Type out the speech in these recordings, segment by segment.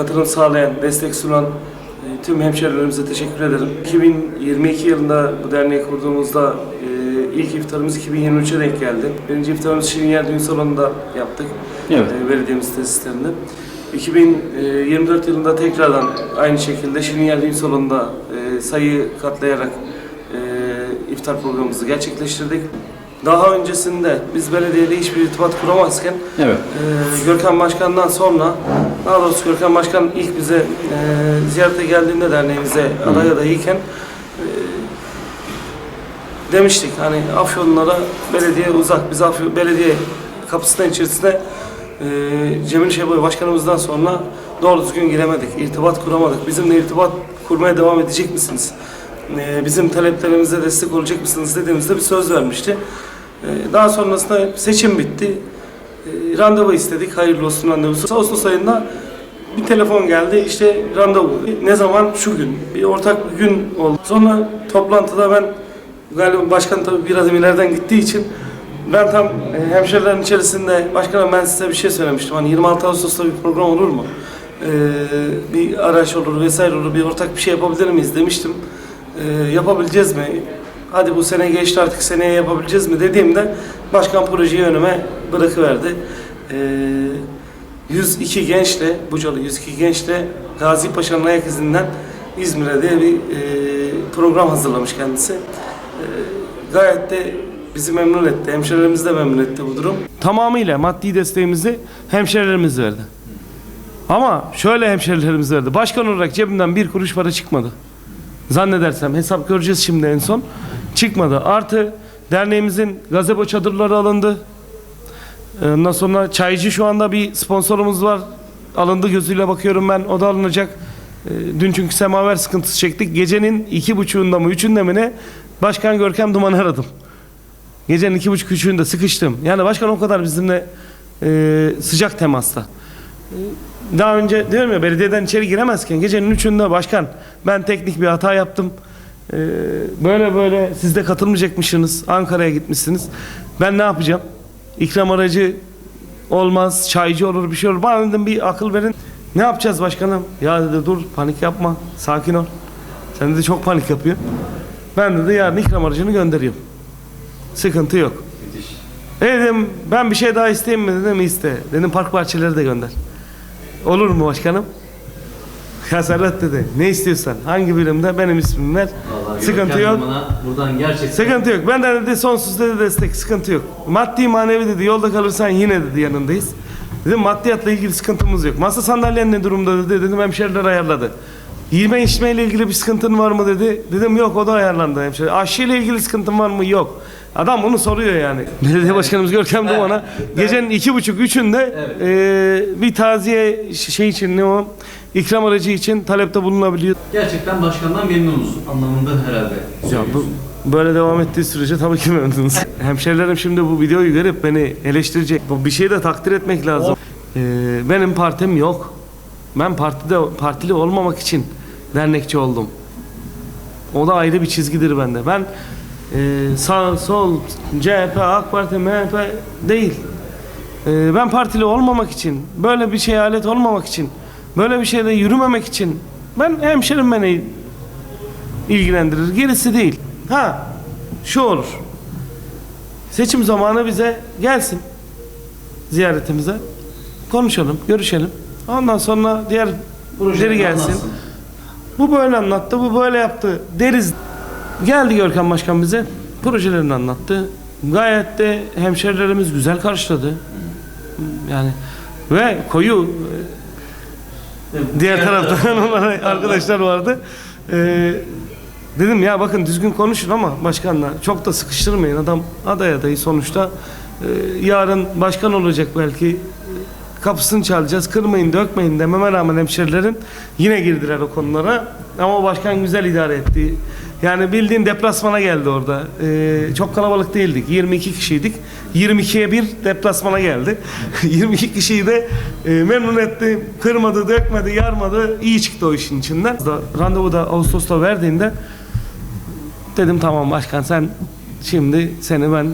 katılım sağlayan, destek sunan e, tüm hemşerilerimize teşekkür ederim. 2022 yılında bu derneği kurduğumuzda e, ilk iftarımız 2023'e denk geldi. Birinci iftarımızı Şirinyer Düğün Salonu'nda yaptık. Evet. e, Belediyemiz tesislerinde. 2024 yılında tekrardan aynı şekilde Şirinyer Düğün Salonu'nda e, sayı katlayarak e, iftar programımızı gerçekleştirdik. Daha öncesinde biz belediyeyle hiçbir irtibat kuramazken Evet. Görkem Başkan'dan sonra, daha doğrusu Görkem Başkan ilk bize e, ziyarete geldiğinde derneğimize aday adayıyken e, demiştik hani Afyonlara belediye uzak. Biz Afyon belediye kapısının içerisine e, Cemil Şeboy Başkanımızdan sonra doğru düzgün giremedik. irtibat kuramadık. Bizimle irtibat kurmaya devam edecek misiniz? E, bizim taleplerimize destek olacak mısınız dediğimizde bir söz vermişti. E, daha sonrasında seçim bitti. E, randevu istedik. Hayırlı olsun randevusu. Ağustos ayında bir telefon geldi. İşte randevu. Ne zaman? Şu gün. Bir ortak bir gün oldu. Sonra toplantıda ben galiba başkan tabii bir adım ileriden gittiği için ben tam e, hemşerilerin içerisinde başkanım ben size bir şey söylemiştim. Hani 26 Ağustos'ta bir program olur mu? E, bir araç olur vesaire olur. Bir ortak bir şey yapabilir miyiz demiştim. E, yapabileceğiz mi? Hadi bu sene geçti artık seneye yapabileceğiz mi dediğimde başkan projeyi önüme bırakıverdi. Ee, 102 gençle, Bucalı 102 gençle Gazi Paşa'nın ayak izinden İzmir'e diye bir e, program hazırlamış kendisi. Ee, gayet de bizi memnun etti, hemşerilerimizi de memnun etti bu durum. Tamamıyla maddi desteğimizi hemşerilerimiz verdi. Ama şöyle hemşerilerimiz verdi. Başkan olarak cebimden bir kuruş para çıkmadı. Zannedersem hesap göreceğiz şimdi en son. Çıkmadı. Artı derneğimizin gazebo çadırları alındı. Ondan sonra çaycı şu anda bir sponsorumuz var. Alındı gözüyle bakıyorum ben. O da alınacak. Ee, Dün çünkü semaver sıkıntısı çektik. Gecenin iki buçuğunda mı üçünde mi ne? Başkan Görkem Duman'ı aradım. Gecenin iki buçuk üçünde sıkıştım. Yani başkan o kadar bizimle e, sıcak temasta. Daha önce diyorum ya belediyeden içeri giremezken gecenin üçünde başkan ben teknik bir hata yaptım. Ee, böyle böyle siz de katılmayacakmışsınız. Ankara'ya gitmişsiniz. Ben ne yapacağım? İkram aracı olmaz, çaycı olur bir şey olur. Bana dedim bir akıl verin. Ne yapacağız başkanım? Ya dedi dur panik yapma. Sakin ol. Sen dedi çok panik yapıyorsun. Ben dedi yarın ikram aracını gönderiyorum. Sıkıntı yok. E dedim ben bir şey daha isteyeyim mi dedim iste. Dedim park bahçeleri de gönder. Olur mu başkanım? Ya Serhat dedi ne istiyorsan hangi birimde benim ismim ver. Vallahi Sıkıntı yok. Duman'a buradan gerçekten Sıkıntı yok. Ben de dedi sonsuz dedi destek sıkıntı yok. Maddi manevi dedi yolda kalırsan yine dedi yanındayız. Dedim maddiyatla ilgili sıkıntımız yok. Masa sandalyen ne durumda dedi. Dedim hemşeriler ayarladı. Yeme içmeyle ilgili bir sıkıntın var mı dedi. Dedim yok o da ayarlandı hemşire. Aşıyla ilgili sıkıntın var mı? Yok. Adam bunu soruyor yani. Belediye başkanımız Görkem Duman'a gecenin iki buçuk üçünde eee, bir taziye ş- şey için ne o ikram aracı için talepte bulunabiliyor. gerçekten başkandan memnunuz anlamında herhalde. Ya bu böyle devam ettiği sürece tabii ki memnunuz. Hemşerilerim şimdi bu videoyu görüp beni eleştirecek. Bu bir şeyi de takdir etmek lazım. Ee, benim partim yok. Ben partide partili olmamak için dernekçi oldum. O da ayrı bir çizgidir bende. Ben e, sağ, sol, CHP, AK Parti, MHP değil. E, ben partili olmamak için, böyle bir şey alet olmamak için, böyle bir şeyde yürümemek için ben hemşerim beni ilgilendirir. Gerisi değil. Ha, şu olur. Seçim zamanı bize gelsin ziyaretimize. Konuşalım, görüşelim. Ondan sonra diğer projeleri gelsin. anlatsın. Bu böyle anlattı, bu böyle yaptı deriz. Geldi Görkem Başkan bize, projelerini anlattı. Gayet de hemşerilerimiz güzel karşıladı. Yani ve koyu diğer taraftan olan arkadaşlar vardı. Ee, dedim ya bakın düzgün konuşun ama başkanla çok da sıkıştırmayın. Adam aday adayı sonuçta. Ee, yarın başkan olacak belki. Kapısını çalacağız. Kırmayın, dökmeyin dememe rağmen hemşerilerin yine girdiler o konulara. Ama başkan güzel idare etti. Yani bildiğin deplasmana geldi orada. Ee, çok kalabalık değildik. 22 kişiydik. 22'ye bir deplasmana geldi. 22 kişiyi de e, memnun etti. Kırmadı, dökmedi, yarmadı. İyi çıktı o işin içinden. Randevu da Ağustos'ta verdiğinde dedim tamam başkan sen şimdi seni ben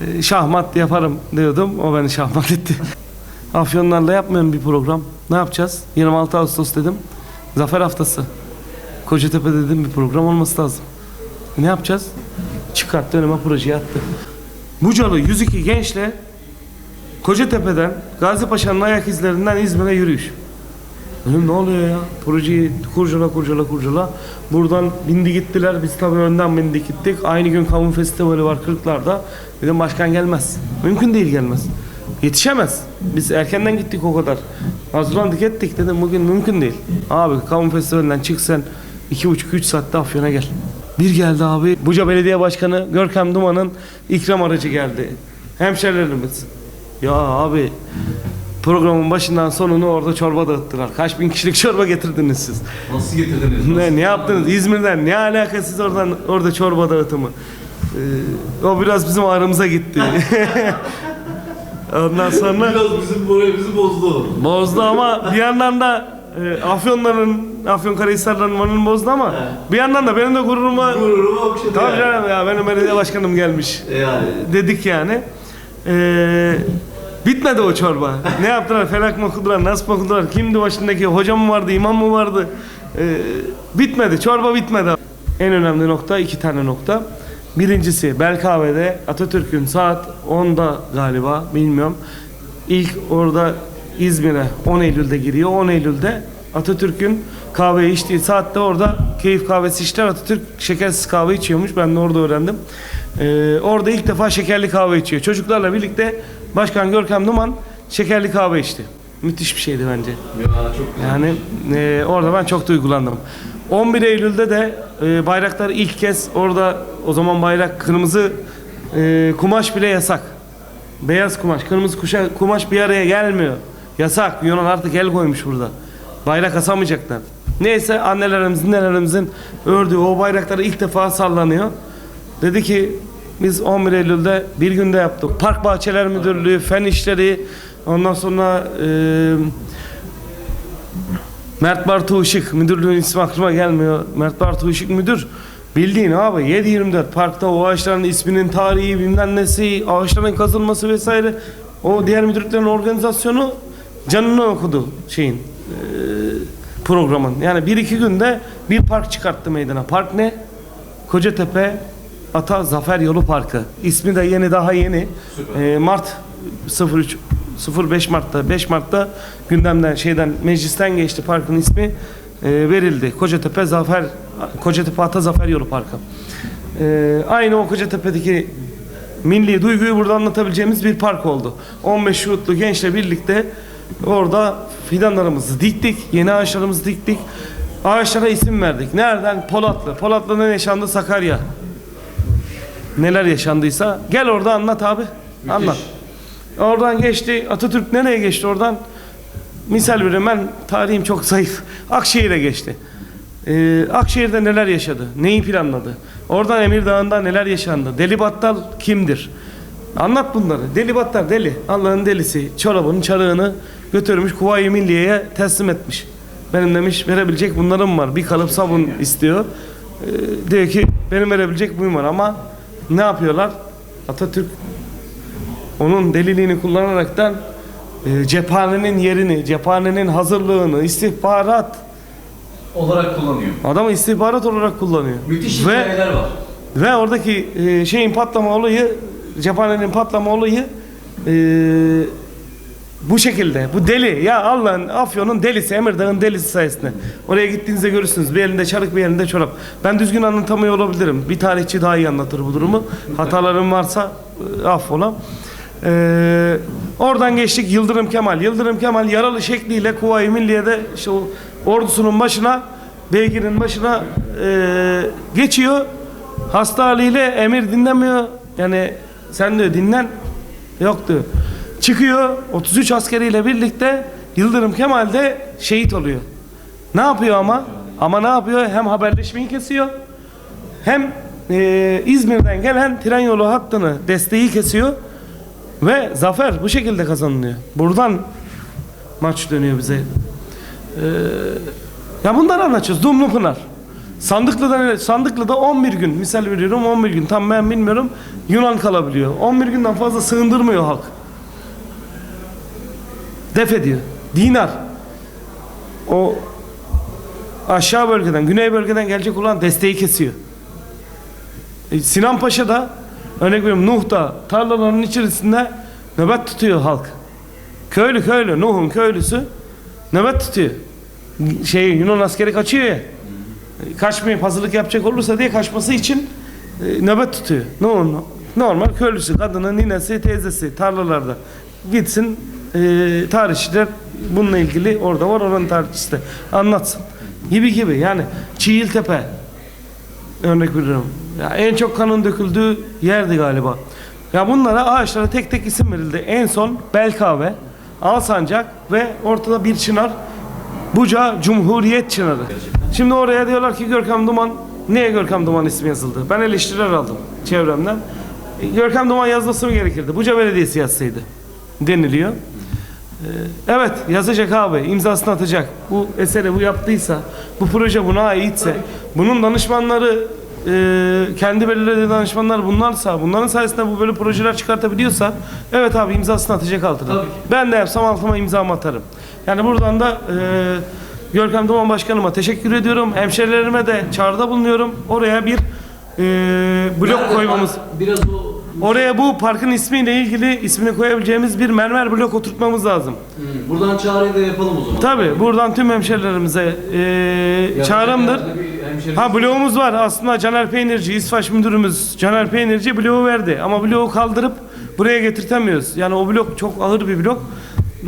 e, şahmat yaparım diyordum. O beni şahmat etti. Afyonlarla yapmıyorum bir program. Ne yapacağız? 26 Ağustos dedim. Zafer haftası. Kocatepe dedim bir program olması lazım. Ne yapacağız? Çıkarttı önüme projeyi attı. Bucalı 102 gençle Kocatepe'den Gazi Paşa'nın ayak izlerinden İzmir'e yürüyüş. Dedim ne oluyor ya? Projeyi kurcala kurcala kurcala. Buradan bindi gittiler. Biz tabii önden bindik gittik. Aynı gün kavun festivali var Kırklar'da. Dedim başkan gelmez. Mümkün değil gelmez. Yetişemez. Biz erkenden gittik o kadar. Hazırlandık ettik dedim bugün mümkün değil. Abi kavun festivalinden çık sen iki buçuk üç saatte Afyon'a gel. Bir geldi abi. Buca Belediye Başkanı Görkem Duman'ın ikram aracı geldi. Hemşerilerimiz. Ya abi programın başından sonunu orada çorba dağıttılar. Kaç bin kişilik çorba getirdiniz siz? Nasıl getirdiniz? Ne, ne yaptınız? İzmir'den ne alakasız oradan orada çorba dağıtımı? Ee, o biraz bizim ağrımıza gitti. Ondan sonra Biraz bizim moralimizi bozdu. bozdu ama bir yandan da e, Afyonların, Afyonkarahisarların moralini bozdu ama bir yandan da benim de gururuma Gururuma okşadı Tabii yani. canım ya benim belediye başkanım gelmiş E Yani. dedik yani. Ee, bitmedi o çorba. ne yaptılar? Felak mı okudular? Nasıl mı okudular? Kimdi başındaki? Hoca mı vardı? imam mı vardı? Ee, bitmedi. Çorba bitmedi. En önemli nokta iki tane nokta. Birincisi Belkave'de Atatürk'ün saat 10'da galiba bilmiyorum. İlk orada İzmir'e 10 Eylül'de giriyor. 10 Eylül'de Atatürk'ün kahve içtiği saatte orada keyif kahvesi içtiler. Atatürk şekersiz kahve içiyormuş. Ben de orada öğrendim. Ee, orada ilk defa şekerli kahve içiyor. Çocuklarla birlikte Başkan Görkem Duman şekerli kahve içti. Müthiş bir şeydi bence. Ya çok güzel. Yani e, orada ben çok duygulandım. 11 Eylül'de de e, bayraklar ilk kez orada o zaman bayrak kırmızı e, kumaş bile yasak. Beyaz kumaş, kırmızı kuşa, kumaş bir araya gelmiyor. Yasak. Yunan artık el koymuş burada. Bayrak asamayacaklar. Neyse annelerimizin, nenelerimizin ördüğü o bayrakları ilk defa sallanıyor. Dedi ki biz 11 Eylül'de bir günde yaptık. Park Bahçeler Müdürlüğü, Fen İşleri, ondan sonra e, Mert Bartu Işık müdürlüğün ismi aklıma gelmiyor. Mert Bartu Işık müdür. Bildiğin abi 7-24 parkta o ağaçların isminin tarihi bilmem nesi, ağaçların kazılması vesaire. O diğer müdürlüklerin organizasyonu canını okudu şeyin eee, programın. Yani bir iki günde bir park çıkarttı meydana. Park ne? Kocatepe Ata Zafer Yolu Parkı. İsmi de yeni daha yeni. Eee, Mart 03 05 Mart'ta 5 Mart'ta gündemden şeyden meclisten geçti parkın ismi e, verildi. Kocatepe Zafer Kocatepe Ata Zafer Yolu Parkı. E, aynı o Kocatepe'deki milli duyguyu burada anlatabileceğimiz bir park oldu. 15 şuutlu gençle birlikte orada fidanlarımızı diktik, yeni ağaçlarımızı diktik. Ağaçlara isim verdik. Nereden? Polatlı. Polatlı'da ne yaşandı? Sakarya. Neler yaşandıysa gel orada anlat abi. Anlat. Oradan geçti. Atatürk nereye geçti oradan? Misal veriyorum ben tarihim çok zayıf. Akşehir'e geçti. Ee, Akşehir'de neler yaşadı? Neyi planladı? Oradan Emirdağ'ında neler yaşandı? Deli Battal kimdir? Anlat bunları. Deli Battal deli. Allah'ın delisi. Çorabını, çarığını götürmüş Kuvayi Milliye'ye teslim etmiş. Benim demiş verebilecek bunlarım var. Bir kalıp sabun istiyor. Ee, diyor ki benim verebilecek buyum var ama ne yapıyorlar? Atatürk onun deliliğini kullanaraktan e, cephanenin yerini, cephanenin hazırlığını, istihbarat Olarak kullanıyor. adamı istihbarat olarak kullanıyor. Müthiş ve hikayeler var. ve oradaki e, şeyin patlama olayı, cephanenin patlama olayı e, bu şekilde. Bu deli. Ya Allah'ın Afyon'un delisi, Emirdağ'ın delisi sayesinde. Oraya gittiğinizde görürsünüz. Bir elinde çarık, bir elinde çorap. Ben düzgün anlatamıyor olabilirim. Bir tarihçi daha iyi anlatır bu durumu. Hatalarım varsa e, affola. Ee, oradan geçtik Yıldırım Kemal. Yıldırım Kemal yaralı şekliyle Kuvayi Milliye'de işte ordusunun başına, beygirin başına e, geçiyor. Hasta haliyle emir dinlemiyor. Yani sen diyor dinlen. Yok diyor. Çıkıyor 33 askeriyle birlikte Yıldırım Kemal de şehit oluyor. Ne yapıyor ama? Ama ne yapıyor? Hem haberleşmeyi kesiyor. Hem e, İzmir'den gelen tren yolu hattını desteği kesiyor. Ve zafer bu şekilde kazanılıyor. Buradan maç dönüyor bize. Ee, ya bunları anlatıyoruz. Dumlu Pınar. Sandıklı'da, Sandıklı'da 11 gün, misal veriyorum 11 gün, tam ben bilmiyorum, Yunan kalabiliyor. 11 günden fazla sığındırmıyor halk. Def ediyor. Dinar. o aşağı bölgeden, güney bölgeden gelecek olan desteği kesiyor. E, Sinan Paşa'da örnek veriyorum Nuh'da tarlaların içerisinde nöbet tutuyor halk. Köylü köylü Nuh'un köylüsü nöbet tutuyor. Şey Yunan askeri kaçıyor ya. Kaçmayıp hazırlık yapacak olursa diye kaçması için e, nöbet tutuyor. Nuh'un normal köylüsü, kadını, ninesi, teyzesi tarlalarda gitsin e, tarihçiler bununla ilgili orada var oranın tarihçisi de anlatsın. Gibi gibi yani Çiğiltepe örnek veriyorum. Ya en çok kanın döküldüğü yerdi galiba. Ya bunlara ağaçlara tek tek isim verildi. En son Belkave, Alsancak ve ortada bir çınar. Buca Cumhuriyet Çınarı. Şimdi oraya diyorlar ki Görkem Duman niye Görkem Duman ismi yazıldı? Ben eleştiriler aldım çevremden. E, Görkem Duman yazması mı gerekirdi? Buca Belediyesi yazsaydı deniliyor. Ee, Evet yazacak abi imzasını atacak. Bu eseri bu yaptıysa bu proje buna aitse bunun danışmanları e, kendi belirlediği danışmanlar bunlarsa bunların sayesinde bu böyle projeler çıkartabiliyorsa evet abi imzasını atacak altına. Ben de yapsam altıma imzamı atarım. Yani buradan da e, Görkem Duman Başkanıma teşekkür ediyorum. Hemşerilerime de çağrıda bulunuyorum. Oraya bir e, blok Nerede koymamız park? Biraz o Oraya bu parkın ismiyle ilgili ismini koyabileceğimiz bir mermer blok oturtmamız lazım. Hmm, Buradan çağrıyı da yapalım o zaman. Tabii buradan tüm hemşerilerimize eee çağrımdır. Hemşerimiz- Ha bloğumuz var. Aslında Caner Peynirci, İsfaş müdürümüz Caner Peynirci bloğu verdi. Ama bloğu kaldırıp buraya getirtemiyoruz. Yani o blok çok ağır bir blok.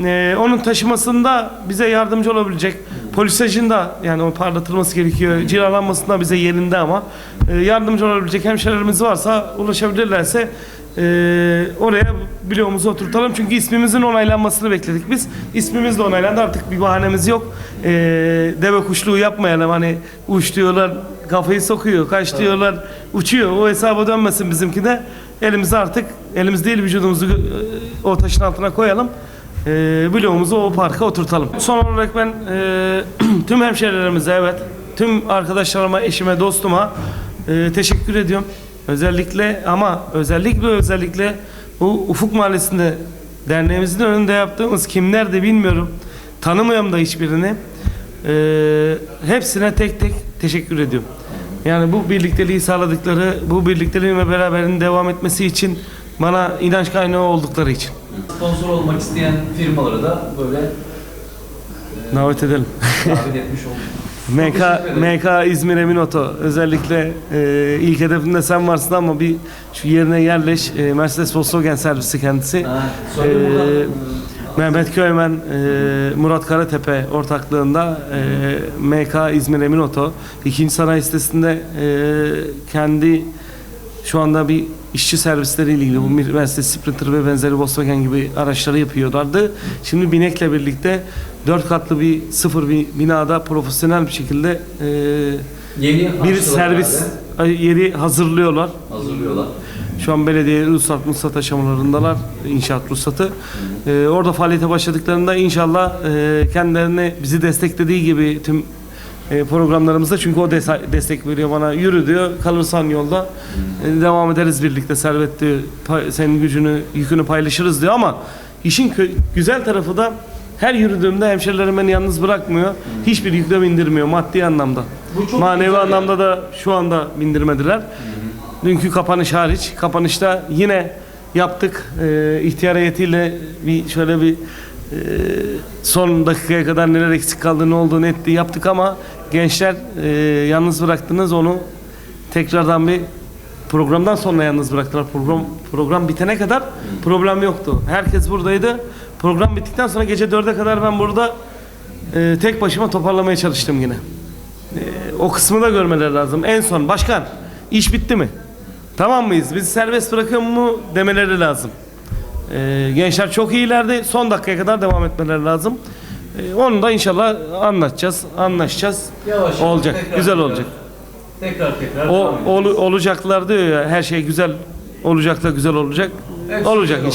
Eee, onun taşımasında bize yardımcı olabilecek. Polisajın da yani o parlatılması gerekiyor. Cilalanmasında bize yerinde ama eee, yardımcı olabilecek hemşerilerimiz varsa ulaşabilirlerse eee, oraya bloğumuzu oturtalım. Çünkü ismimizin onaylanmasını bekledik biz. İsmimiz de onaylandı artık bir bahanemiz yok. Eee, deve kuşluğu yapmayalım hani uç diyorlar kafayı sokuyor, kaç diyorlar uçuyor. O hesaba dönmesin bizimki de. Elimizi artık, elimiz değil vücudumuzu eee, o taşın altına koyalım. Eee bloğumuzu o parka oturtalım. Son olarak ben eee, tüm hemşehrilerimize evet, tüm arkadaşlarıma, eşime, dostuma eee, teşekkür ediyorum. Özellikle ama özellikle özellikle bu Ufuk Mahallesi'nde derneğimizin önünde yaptığımız kimler de bilmiyorum. Tanımıyorum da hiçbirini. Eee, hepsine tek tek teşekkür ediyorum. Yani bu birlikteliği sağladıkları, bu birlikteliğin ve beraberin devam etmesi için bana inanç kaynağı oldukları için. Sponsor olmak isteyen firmaları da böyle Davet edelim. davet etmiş olduk. MK. MK İzmir Eminoto özellikle e, ilk hedefinde sen varsın ama bir şu yerine yerleş e, Mercedes Volkswagen servisi kendisi. Ha, buradan. Mehmet Köymen, e, Murat Karatepe ortaklığında e, MK İzmir Eminoto ikinci sanayi sitesinde e, kendi şu anda bir işçi servisleriyle ilgili bu Mercedes Sprinter ve benzeri Volkswagen gibi araçları yapıyorlardı. Şimdi Binek'le birlikte dört katlı bir sıfır bir binada profesyonel bir şekilde e, Yeni bir servis yeri hazırlıyorlar. hazırlıyorlar. Şu an belediye ruhsat ruhsat aşamalarındalar. inşaat ruhsatı. Ee, orada faaliyete başladıklarında inşallah e, kendilerini bizi desteklediği gibi tüm programlarımızda çünkü o destek veriyor bana yürü diyor kalırsan yolda e, devam ederiz birlikte servet diyor senin gücünü yükünü paylaşırız diyor ama işin güzel tarafı da her yürüdüğümde hemşerilerim beni yalnız bırakmıyor. Hiçbir yüklem indirmiyor maddi anlamda. Manevi anlamda da şu anda bindirmediler. Dünkü kapanış hariç. Kapanışta yine yaptık. Ee, ihtiyar heyetiyle bir şöyle bir e, son dakikaya kadar neler eksik kaldı, ne oldu, ne etti yaptık ama gençler e, yalnız bıraktınız onu tekrardan bir programdan sonra yalnız bıraktılar. Program program bitene kadar problem yoktu. Herkes buradaydı. Program bittikten sonra gece dörde kadar ben burada e, tek başıma toparlamaya çalıştım yine. Ee, o kısmı da görmeleri lazım. En son başkan iş bitti mi? Tamam mıyız? Bizi serbest bırakın mu demeleri lazım. Ee, gençler çok iyilerdi. Son dakikaya kadar devam etmeleri lazım. Ee, onu da inşallah anlatacağız, anlaşacağız. Yavaş olacak, tekrar güzel tekrar- olacak. Tekrar tekrar. O olu- olacaklar diyor ya her şey güzel olacak da güzel olacak. Hepsi olacak inşallah.